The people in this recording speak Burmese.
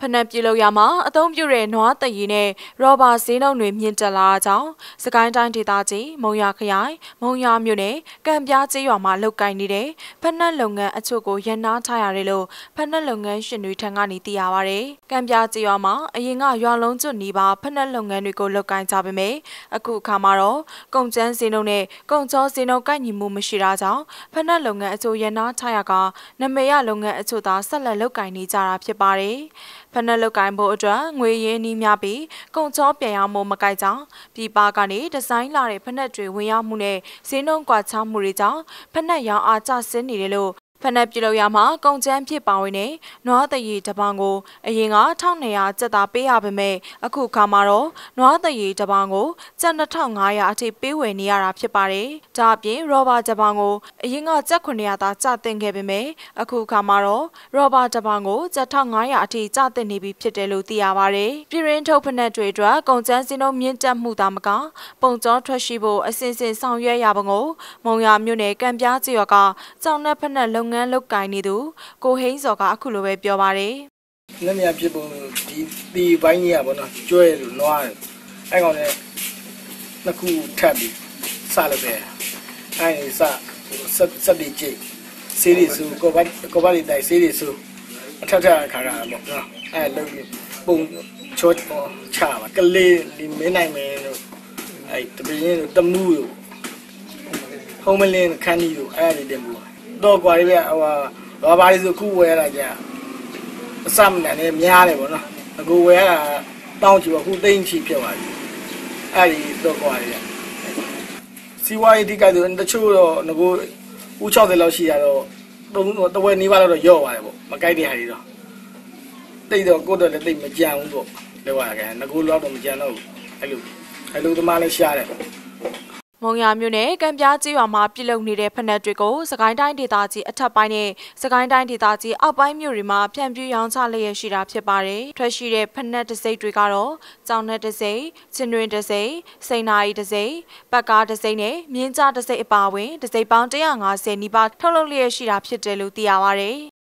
ဖနက်ပြုလုပ်ရမှာအသုံးပြုတဲ့နွားတရီနဲ့ရောဘာဈေးနှုန်းတွေမြင့်တက်လာတာကြောင့်စကိုင်းတိုင်းဒေသကြီးမုံရခရိုင်မုံရမြို့နယ်ကံပြားကျေးရွာမှာလုတ်ကင်နေတဲ့ဖနက်လုပ်ငန်းအချို့ကိုရန်နာထားရတယ်လို့ဖနက်လုပ်ငန်းရှင်တွေထံကနေသိရပါဗျ။ကံပြားကျေးရွာမှာအရင်ကရွာလုံးကျွတ်နေပါဖနက်လုပ်ငန်းတွေကိုလုတ်ကင်ကြပေမဲ့အခုအခါမှာတော့ကုန်ကျန်းဈေးနှုန်းနဲ့ကုန်ချောဈေးနှုန်းကိုက်ညီမှုမရှိတာကြောင့်ဖနက်လုပ်ငန်းအချို့ရန်နာထားရကနမေရလုပ်ငန်းအချို့သာဆက်လက်လုတ်ကင်နေကြတာဖြစ်ပါတယ်။ဖနက်လုတ်ကင်ဖို့အတွက်ငွေရင်းနှီးများပြီးကုန်ချောပြန်ရမှုမကိုက်ကြောင်းပြည်ပကနေဒီဇိုင်းလာတဲ့ဖနက်တွေဝင်ရောက်မှုနဲ့ဈေးနှုန်းကွာခြားမှုတွေကြောင့်ဖနက်ရောင်းအားကျဆင်းနေတယ်လို့ ဖနက်ပြုလုပ်ရမှာကုန်ကျန်းဖြစ်ပါဝင်တဲ့နွားတရီတပောင်ကိုအရင်က1200ကျပ်သားပေးရပါမယ်အခုခါမှာတော့နွားတရီတပောင်ကိုကျပ်2500အထိပေးဝယ်နေရတာဖြစ်ပါတယ်ဒါအပြင်ရောဘာတပောင်ကိုအရင်ကကျပ်900သားကျတင်ခဲ့ပေမဲ့အခုခါမှာတော့ရောဘာတပောင်ကိုကျပ်1500အထိကျတင်နေပြီဖြစ်တယ်လို့သိရပါတယ်ပြည်ရင်းထုတ်ဖနက်တွေအတွက်ကုန်ကျန်းစည်းနှုန်းမြင့်တက်မှုသာမကပုံကျော်ထွက်ရှိဖို့အစဉ်စဉ်ဆောင်ရွက်ရပါကိုမုံရမြို့နယ်ကံပြားကျေးရွာကကြောင်နဲ့ဖနက်လုံငန်းလုပ်ကိုင်နေသူကိုဟိန်းစော်ကအခုလိုပဲပြောပါတယ်လက်မြဖြစ်ပုံဒီဒီဘိုင်းကြီးอ่ะဗောနော်ကျွဲလို့နွားတယ်အဲ့ကောင်လည်းနှစ်ခုထပ်ပြီးစလုပ်တယ်အဲ့ဒီစဆက်ဆက်ပြီးကြည့်စီးရီစုကိုဘာကိုဘာလေးတိုက်စီးရီစုအထက်ထက်ခါရတာပေါ့နော်အဲ့လုပ်ပြီးပုံချောချပါကလေးဒီမင်းနိုင်မယ်လို့အဲ့တပင်းတို့တမှုတို့ဟုံးမလင်းခန်းကြီးတို့အဲ့ဒီတင်ဘူး တော့ကွာလေးပဲဟိုဘာဘာလေးဆိုခုဝဲရတာကြာအစမနန်နဲ့များတယ်ပေါ့နော်အကူဝယ်ရတာတောင်းချီပေါ့ခုသိန်းချီဖြစ်သွားပြီအဲ့ဒီတော့ကွာရစီဝါရီဒီကဆိုတချို့တော့ငကိုဦး60လောက်ရှိရတော့သုံးတဝက်နီးပါးလောက်တော့ရော့သွားတယ်ပေါ့မကြိုက်တဲ့ဟာတွေတော့တိတ်တော့ကိုယ့်တော့လည်းတိတ်မကြံဘူးပေါ့လောက်ရခဲ့ငကိုလောက်တော့မကြံတော့ဘူးအဲ့လိုအဲ့လိုသမားလည်းရှားတယ် မုံရမြို့နယ်ကံပြားကျေးရွာမှာပြည်လုံနေတဲ့ဖက်နက်တွေကိုစကိုင်းတိုင်းဒေသကြီးအထက်ပိုင်းနဲ့စကိုင်းတိုင်းဒေသကြီးအောက်ပိုင်းမြို့တွေမှာဖြန့်ဖြူးရောင်းချလျက်ရှိတာဖြစ်ပါတယ်။ထွက်ရှိတဲ့ဖက်နက်တစိမ့်တွေကတော့ကြောင်နက်တစိမ့်၊ချင်းတွင်တစိမ့်၊စိန်နာရီတစိမ့်၊ပတ်ကားတစိမ့်နဲ့မြင်းကြားတစိမ့်အပါအဝင်တစိမ့်ပေါင်း150နီးပါးထုတ်လုပ်လျက်ရှိတာဖြစ်တယ်လို့သိရပါတယ်